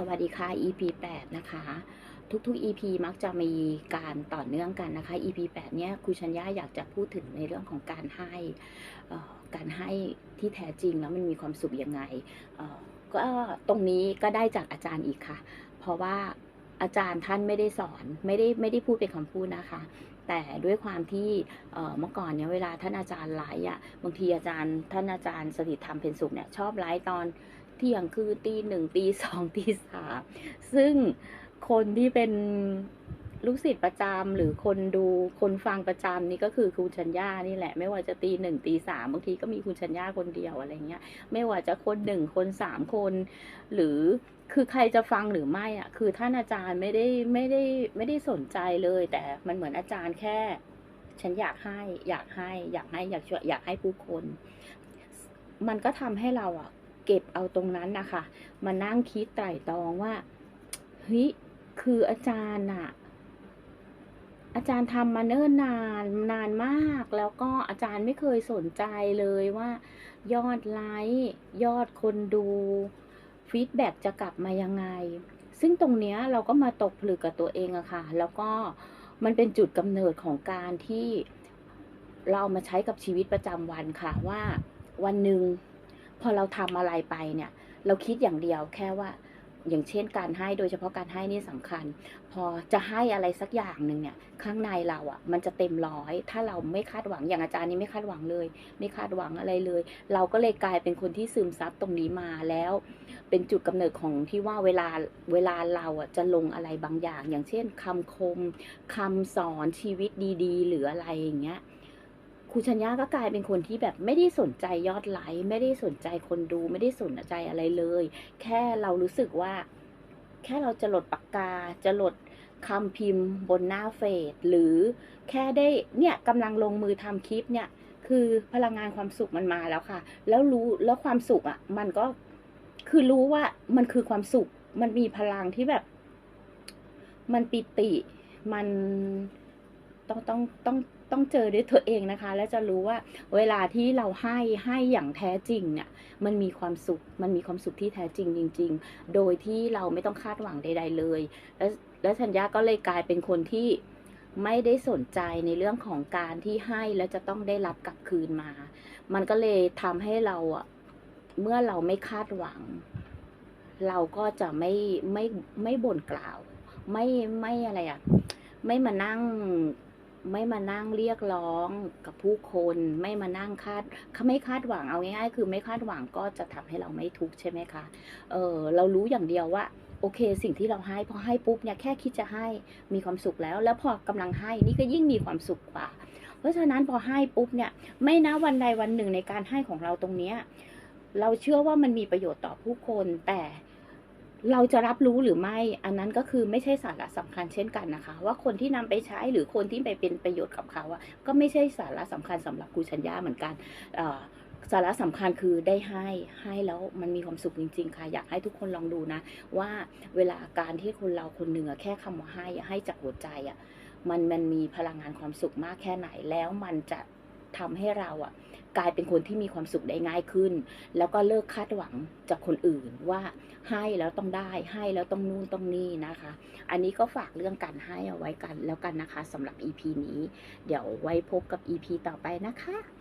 สวัสดีค่ะ EP 8 นะคะ ทุกๆ EP มักจะมีการต่อเนื่องกันนะคะ EP 8 เนี้ยครูชัญญาอยากจะพูดถึงในเรื่องของการให้การให้ที่แท้จริงแล้วมันมีความสุขยังไงก็ตรงนี้ก็ได้จากอาจารย์อีกค่ะ เพราะว่าอาจารย์ท่านไม่ได้สอนไม่ได้ไม่ได้พูดเป็นคำพูดนะคะแต่ด้วยความที่เมื่อก่อนเนี่ยเวลาท่านอาจารย์ไลฟ์อะบางทีอาจารย์ท่านอาจารย์สถิตธรรมเป็นสุขเนี่ยชอบไลฟ์ตอน เที่ยงคือตีหนึ่งตีสองตีสามซึ่งคนที่เป็นลูกศิษย์ประจำหรือคนดูคนฟังประจำนี่ก็คือคุณชัญญานี่แหละ ไม่ว่าจะตีหนึ่งตีสามบางทีก็มีคุณชัญญาคนเดียวอะไรเงี้ย ไม่ว่าจะคนหนึ่งคนสามคน หรือคือใครจะฟังหรือไม่อะ คือท่านอาจารย์ไม่ได้ไม่ได้ไม่ได้สนใจเลย แต่มันเหมือนอาจารย์แค่ ฉันอยากให้อยากให้อยากให้อยากช่วยอยากให้ผู้คน มันก็ทำให้เราอะ เก็บเอาตรงนั้นนะคะมานั่งคิดไตร่ตรองว่าเฮ้ยคืออาจารย์อะอาจารย์ทำมาเนิ่นนานนานมาก แล้วก็อาจารย์ไม่เคยสนใจเลยว่า ยอดไลค์ยอดคนดูฟีดแบ็กจะกลับมายังไง ซึ่งตรงเนี้ยเราก็มาตกผลึกกับตัวเองอะค่ะ แล้วก็มันเป็นจุดกำเนิดของการที่เรามาใช้กับชีวิตประจำวันค่ะว่าวันหนึ่ง พอเราทำอะไรไปเนี่ย เราคิดอย่างเดียวแค่ว่าอย่างเช่นการให้โดยเฉพาะการให้นี่สำคัญ พอจะให้อะไรสักอย่างหนึ่งเนี่ย ข้างในเราอะ่ะ มันจะเต็มร้อย ถ้าเราไม่คาดหวังอย่างอาจารย์นี่ไม่คาดหวังเลย ไม่คาดหวังอะไรเลย เราก็เลยกลายเป็นคนที่ซึมซับตรงนี้มาแล้ว เป็นจุดกำเนิดของที่ว่าเวลาเวลาเราอะจะลงอะไรบางอย่าง อย่างเช่นคำคมคำสอนชีวิตดี ๆ หรืออะไรอย่างเงี้ย ครูชัญญาก็กลายเป็นคนที่แบบไม่ได้สนใจยอดไลค์ไม่ได้สนใจคนดูไม่ได้สนใจอะไรเลย แค่เรารู้สึกว่า แค่เราจะหลดปากกาจะหลดคำพิมพ์บนหน้าเฟซหรือแค่ได้เนี่ยกำลังลงมือทำคลิปเนี่ย คือพลังงานความสุขมันมาแล้วค่ะ แล้วรู้แล้วความสุขอะ มันก็คือรู้ว่ามันคือความสุข มันมีพลังที่แบบ มันปิติมัน ต้องต้องต้องต้องเจอด้วยตัวเองนะคะ แล้วจะรู้ว่าเวลาที่เราให้ให้อย่างแท้จริงเนี่ยมันมีความสุขมันมีความสุขที่แท้จริงจริง ๆ โดยที่เราไม่ต้องคาดหวังใด ๆ เลย แล้วแล้วธัญญาก็เลยกลายเป็นคนที่ไม่ได้สนใจในเรื่องของการที่ให้แล้วจะต้องได้รับกลับคืนมา มันก็เลยทำให้เราอะเมื่อเราไม่คาดหวัง เราก็จะไม่ไม่ไม่บ่นกล่าว ไม่ไม่อะไรอะไม่มานั่ง ไม่มานั่งเรียกร้องกับผู้คนไม่มานั่งคาดไม่คาดหวังเอาง่ายๆคือไม่คาดหวังก็จะทำให้เราไม่ทุกข์ใช่ไหมคะเออเรารู้อย่างเดียวว่าโอเค สิ่งที่เราให้พอให้ปุ๊บเนี่ยแค่คิดจะให้มีความสุขแล้ว แล้วพอกำลังให้นี่ก็ยิ่งมีความสุขกว่า เพราะฉะนั้นพอให้ปุ๊บเนี่ยไม่นะวันใดวันหนึ่งในการให้ของเราตรงเนี้ยเราเชื่อว่ามันมีประโยชน์ต่อผู้คนแต่ เราจะรับรู้หรือไม่ อันนั้นก็คือไม่ใช่สาระสำคัญเช่นกันนะคะ ว่าคนที่นำไปใช้หรือคนที่ไปเป็นประโยชน์กับเขาอะก็ไม่ใช่สาระสำคัญสำหรับครูชัญญาเหมือนกันสาระสำคัญคือได้ให้ให้แล้วมันมีความสุขจริง ๆ ค่ะ อยากให้ทุกคนลองดูนะ ว่าเวลาการที่คนเราคนหนึ่งอะแค่คำว่าให้ให้จากหัวใจอะมันมันมีพลังงานความสุขมากแค่ไหนแล้วมันจะ ทำให้เราอะกลายเป็นคนที่มีความสุขได้ง่ายขึ้น แล้วก็เลิกคาดหวังจากคนอื่นว่าให้แล้วต้องได้ให้แล้วต้องนู่นต้องนี่นะคะ อันนี้ก็ฝากเรื่องการให้เอาไว้กันแล้วกันนะคะสำหรับ EP นี้ เดี๋ยวไว้พบกับ EP ต่อไปนะคะ